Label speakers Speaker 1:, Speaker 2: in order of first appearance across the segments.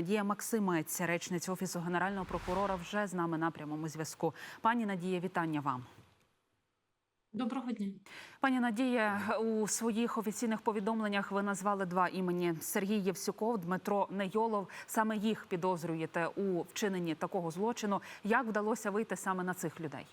Speaker 1: Надія Максимець, речниця офісу генерального прокурора, вже з нами на прямому зв'язку. Пані Надія, вітання вам.
Speaker 2: Доброго дня.
Speaker 1: Пані Надія, у своїх офіційних повідомленнях ви назвали два імені Сергій Євсюков, Дмитро Нейолов. Саме їх підозрюєте у вчиненні такого злочину. Як вдалося вийти саме на цих людей?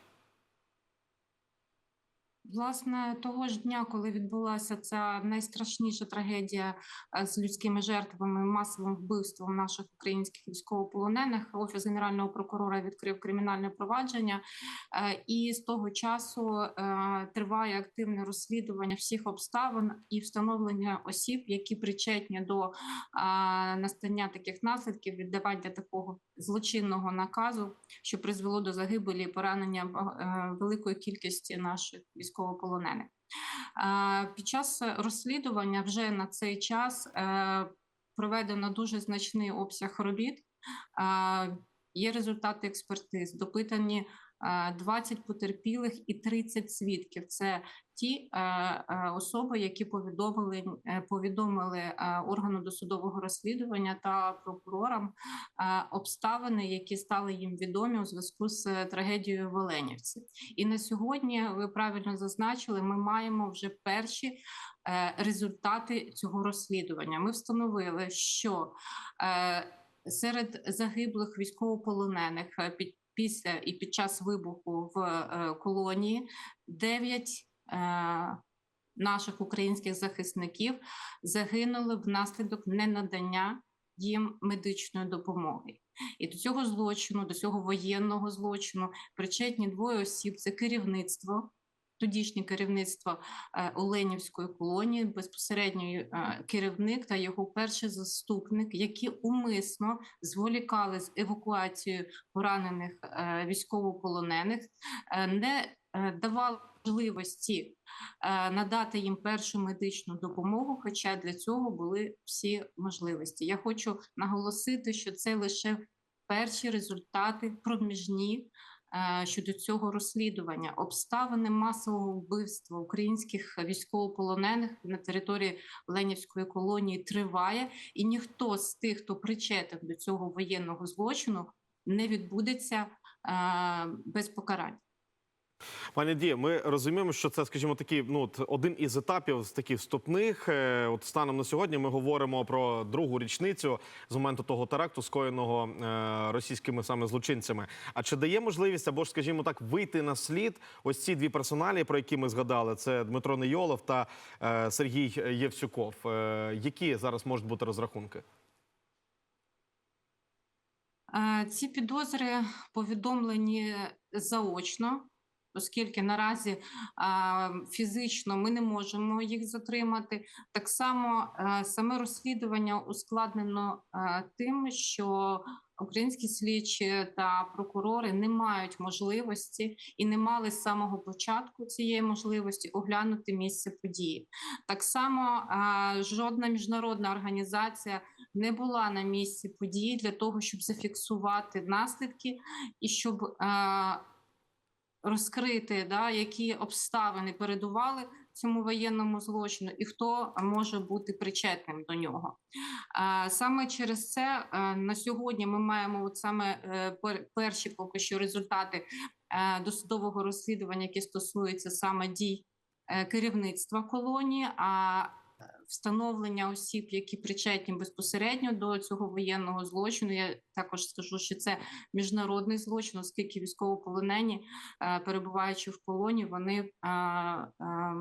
Speaker 2: Власне, того ж дня, коли відбулася ця найстрашніша трагедія е, з людськими жертвами, масовим вбивством наших українських військовополонених, офіс генерального прокурора відкрив кримінальне провадження, Е, і з того часу е, триває активне розслідування всіх обставин і встановлення осіб, які причетні до настання таких наслідків, віддавання такого злочинного наказу, що призвело до загибелі і поранення великої кількості наших військовополонених. Е, Під час розслідування вже на цей час е, проведено дуже значний обсяг робіт. Е, Є результати експертиз, допитані 20 потерпілих і 30 свідків. Це ті е, е, особи, які повідомили, е, повідомили е, органу досудового розслідування та прокурорам е, обставини, які стали їм відомі у зв'язку з е, трагедією в Оленівці. І на сьогодні ви правильно зазначили, ми маємо вже перші е, результати цього розслідування. Ми встановили, що е, серед загиблих військовополонених е, під після і під час вибуху в е, колонії 9 е, наших українських захисників загинули внаслідок ненадання їм медичної допомоги. І до цього злочину, до цього воєнного злочину причетні двоє осіб: це керівництво. Тодішнє керівництво е, Оленівської колонії, безпосередньо е, керівник та його перший заступник, які умисно зволікали з евакуацією поранених е, військовополонених, е, не е, давали можливості е, надати їм першу медичну допомогу. Хоча для цього були всі можливості. Я хочу наголосити, що це лише перші результати проміжні е, щодо цього розслідування. Обставини масового вбивства українських військовополонених на території Ленівської колонії триває, і ніхто з тих, хто причетен до цього воєнного злочину, не відбудеться е, без покарань.
Speaker 3: Пані Дія, ми розуміємо, що це, скажімо, такий ну один із етапів з таких вступних. Е, От станом на сьогодні ми говоримо про другу річницю з моменту того теракту, скоєного е, російськими саме злочинцями. А чи дає можливість або ж, скажімо так, вийти на слід ось ці дві персоналі, про які ми згадали? Це Дмитро Нейолов та е, Сергій Євсюков. Які зараз можуть бути розрахунки?
Speaker 2: Ці підозри повідомлені заочно, оскільки наразі фізично ми не можемо їх затримати. Так само е, саме розслідування ускладнено е, тим, що українські слідчі та прокурори не мають можливості і не мали з самого початку цієї можливості оглянути місце події. Так само е, жодна міжнародна організація не була на місці події для того, щоб зафіксувати наслідки і щоб розкрити, да, які обставини передували цьому воєнному злочину, і хто може бути причетним до нього. Саме через це е, на сьогодні ми маємо от саме е, перші поки що результати е, досудового розслідування, які стосуються саме дій керівництва колонії. А встановлення осіб, які причетні безпосередньо до цього воєнного злочину. Я також скажу, що це міжнародний злочин, оскільки військовополонені, е, перебуваючи в полоні, вони. е, е,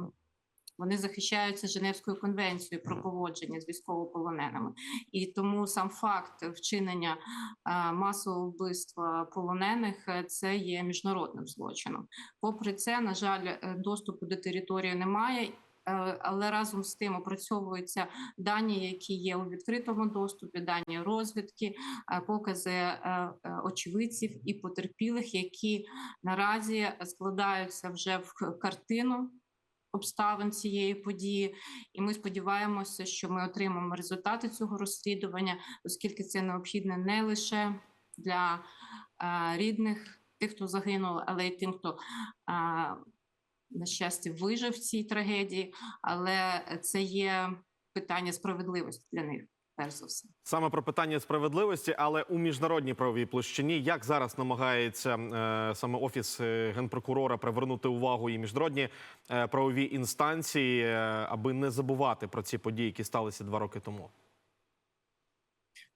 Speaker 2: Вони захищаються Женевською конвенцією про поводження з військовополоненими, і тому сам факт вчинення масового вбивства полонених це є міжнародним злочином. Попри це, на жаль, доступу до території немає. Е, але разом з тим опрацьовуються дані, які є у відкритому доступі, дані розвідки, е, покази е, очевидців і потерпілих, які наразі складаються вже в картину обставин цієї події. І ми сподіваємося, що ми отримаємо результати цього розслідування, оскільки це необхідно не лише для рідних тих, хто загинув, але й тим, хто на щастя, вижив в цій трагедії, але це є питання справедливості для них. перш за все.
Speaker 3: Саме про питання справедливості, але у міжнародній правовій площині, як зараз намагається е, саме офіс е, генпрокурора привернути увагу і міжнародні е, правові інстанції, е, аби не забувати про ці події, які сталися два роки тому.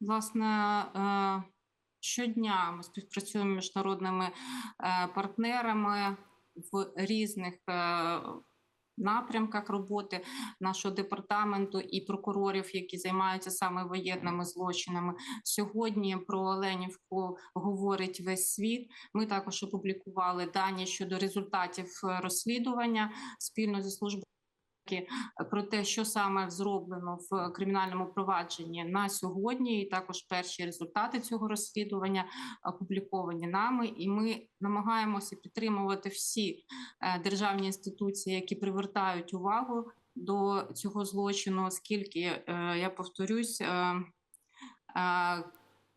Speaker 2: Власне, е, щодня ми співпрацюємо з міжнародними е, партнерами в різних е, напрямках роботи нашого департаменту і прокурорів, які займаються саме воєнними злочинами. Сьогодні про Оленівку говорить весь світ. Ми також опублікували дані щодо результатів е, розслідування спільно зі службою про те, що саме зроблено в кримінальному провадженні на сьогодні, і також перші результати цього розслідування опубліковані нами. І ми намагаємося підтримувати всі е, державні інституції, які привертають увагу до цього злочину, оскільки е, я повторюсь.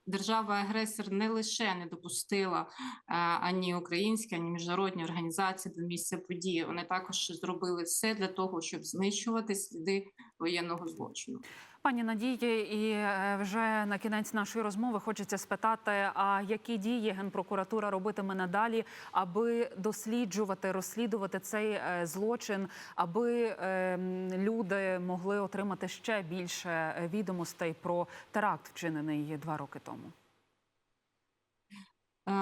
Speaker 2: Держава-агресор не лише не допустила е, ані українські, ані міжнародні організації до місця події. Вони також зробили все для того, щоб знищувати сліди воєнного злочину.
Speaker 1: Пані Надії, і е, вже на кінець нашої розмови хочеться спитати: а які дії генпрокуратура робитиме надалі, аби досліджувати, розслідувати цей е, злочин, аби е, люди могли отримати ще більше е, відомостей про теракт, вчинений два роки тому?
Speaker 2: Е,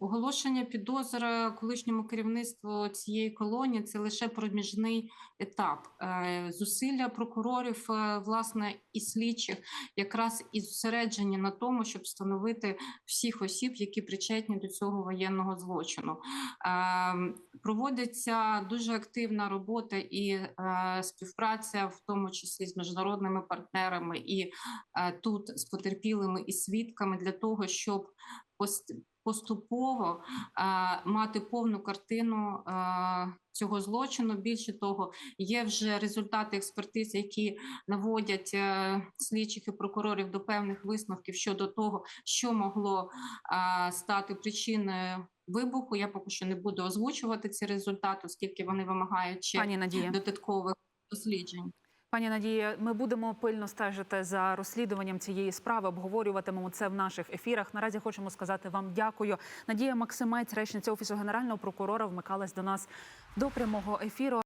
Speaker 2: Оголошення підозри колишньому керівництву цієї колонії це лише проміжний етап. Е, Зусилля прокурорів, е, власне, і слідчих якраз і зосереджені на тому, щоб встановити всіх осіб, які причетні до цього воєнного злочину. Проводиться дуже активна робота і співпраця, в тому числі з міжнародними партнерами, і тут з потерпілими і свідками для того, щоб поступово е, мати повну картину е, цього злочину. Більше того, є вже результати експертиз, які наводять е, слідчих і прокурорів до певних висновків щодо того, що могло е, стати причиною вибуху. Я поки що не буду озвучувати ці результати, оскільки вони вимагають ще
Speaker 1: Пані Надія.
Speaker 2: додаткових досліджень.
Speaker 1: Пані Надія, ми будемо пильно стежити за розслідуванням цієї справи. Обговорюватимемо це в наших ефірах. Наразі хочемо сказати вам дякую. Надія Максимець, речниця офісу генерального прокурора, вмикалась до нас до прямого ефіру.